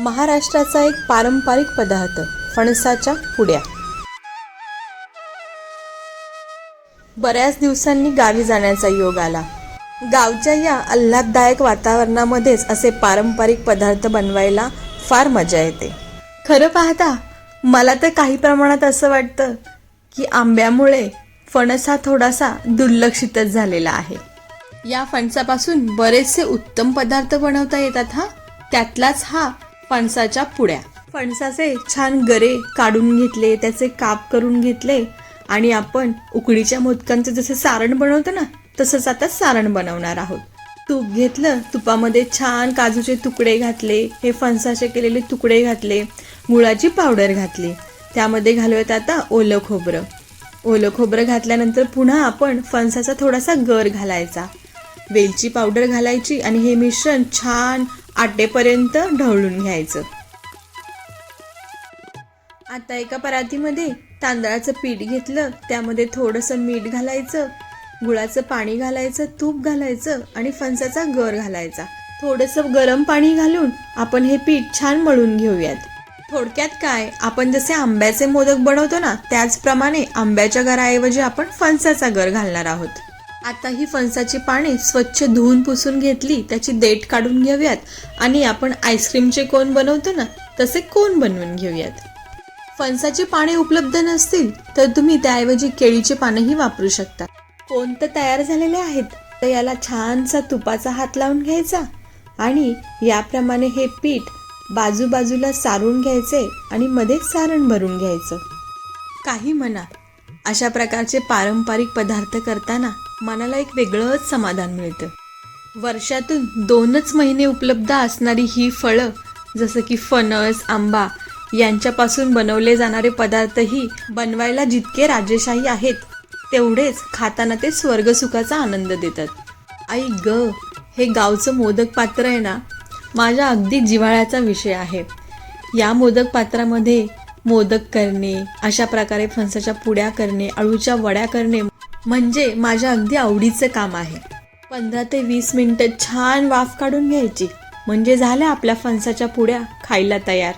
महाराष्ट्राचा एक पारंपरिक पदार्थ फणसाच्या पुड्या. बऱ्याच दिवसांनी गावी जाण्याचा योग आला. गावच्या या आल्हाददायक वातावरणामध्येच असे पारंपरिक पदार्थ बनवायला फार मजा येते. खरं पाहता मला तर काही प्रमाणात असं वाटतं की आंब्यामुळे फणस हा थोडासा दुर्लक्षितच झालेला आहे. या फणसापासून बरेचसे उत्तम पदार्थ बनवता येतात हा? त्यातलाच हा फणसाच्या पुड्या. फणसाचे छान गरे काढून घेतले त्याचे काप करून घेतले आणि आपण उकडीच्या मोदकांचं जसं सारण बनवतो ना तसंच आता सारण बनवणार आहोत. तूप घेतलं तुपामध्ये छान काजूचे तुकडे घातले हे फणसाचे केलेले तुकडे घातले गुळाची पावडर घातली. त्यामध्ये घालूयात आता ओलं खोबरं. ओलं खोबरं घातल्यानंतर पुन्हा आपण फणसाचा थोडासा गर घालायचा. वेलची पावडर घालायची आणि हे मिश्रण छान आटेपर्यंत ढवळून घ्यायचं. आता एका परातीमध्ये तांदळाचं पीठ घेतलं त्यामध्ये थोडंसं मीठ घालायचं गुळाचं पाणी घालायचं तूप घालायचं आणि फणसाचा गर घालायचा. थोडंसं गरम पाणी घालून आपण हे पीठ छान मळून घेऊयात. थोडक्यात काय आपण जसे आंब्याचे मोदक बनवतो ना त्याचप्रमाणे आंब्याच्या गराऐवजी आपण फणसाचा गर घालणार आहोत. आता ही फणसाची पाने स्वच्छ धुवून पुसून घेतली त्याची देठ काढून घेऊयात. आणि आपण आईस्क्रीमचे कोन बनवतो ना तसे कोन बनवून घेऊयात? फणसाची पाने उपलब्ध नसतील तर तुम्ही त्याऐवजी केळीचे पानंही वापरू शकता. कोण तर तयार झालेले आहेत? तर याला छानसा तुपाचा हात लावून घ्यायचा. आणि याप्रमाणे हे पीठ बाजूबाजूला सारून घ्यायचे आणि मध्ये सारण भरून घ्यायचं. काही म्हणा. अशा प्रकारचे पारंपरिक पदार्थ करताना मनाला एक वेगळंच समाधान मिळतं. वर्षातून दोनच महिने उपलब्ध असणारी ही फळं जसं की फणस आंबा यांच्यापासून बनवले जाणारे पदार्थही बनवायला जितके राजेशाही आहेत तेवढेच खाताना ते स्वर्गसुखाचा आनंद देतात. आई ग हे गावचं मोदक पात्र आहे ना? माझ्या अगदी जिव्हाळ्याचा विषय आहे. या मोदक पात्रामध्ये मोदक करणे अशा प्रकारे फणसाच्या पुड्या करणे अळूच्या वड्या करणे म्हणजे माझ्या अगदी आवडीचं काम आहे. पंधरा ते वीस मिनटं छान वाफ काढून घ्यायची. म्हणजे झाल्या आपल्या फणसाच्या पुड्या खायला तयार.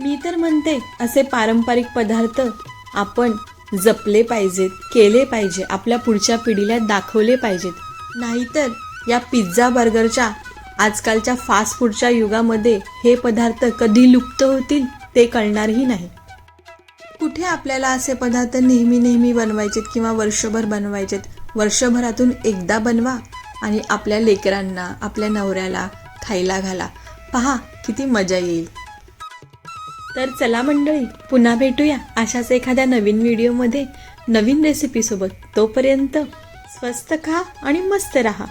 मी तर म्हणते असे पारंपरिक पदार्थ आपण जपले पाहिजेत केले पाहिजे आपल्या पुढच्या पिढीला दाखवले पाहिजेत. नाहीतर या पिझ्झा बर्गरच्या आजकालच्या फास्ट फूडच्या युगामध्ये हे पदार्थ कधी लुप्त होतील ते कळणारही नाही. कुठे आपल्याला असे पदार्थ नेहमी नेहमी बनवायचेत किंवा वर्षभर बनवायचेत? वर्षभरातून एकदा बनवा आणि आपल्या लेकरांना आपल्या नवऱ्याला खायला घाला. पहा किती मजा येईल. तर चला मंडळी पुन्हा भेटूया अशाच एखाद्या नवीन व्हिडिओमध्ये नवीन रेसिपीसोबत तोपर्यंत स्वस्त खा आणि मस्त रहा.